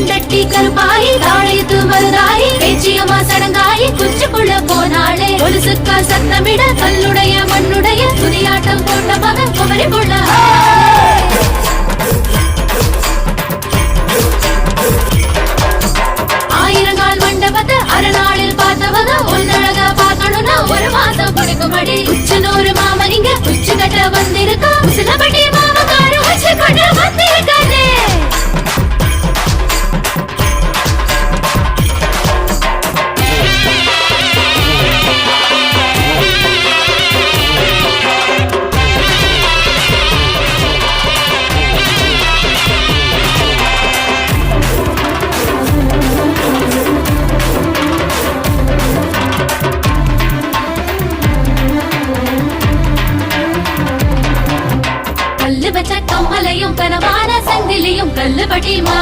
கண்டட்டி கருப்பாயி தாழையத்து மருதாயி பேச்சியம்மா சடங்காயி குச்சிக்குள்ள போனாளே. கொலுசுக்கா சத்தமிட கல்லுடைய மண்ணுடைய துணியாட்டம் போட்ட மகன் குமரி புள்ள ஆயிரங்கால் மண்டபத்தை அரைநாளில் பார்த்தவங்க ஒன்னழகா பார்க்கணும்னா ஒரு மாசம் கொடுக்கும்படி உச்சனூறு மாமனிங்க உச்சு கட்ட வந்திருக்கா. சிலபடி கம்மலையும் கனவான சங்கிலியும் கல்லுபடி மாவன்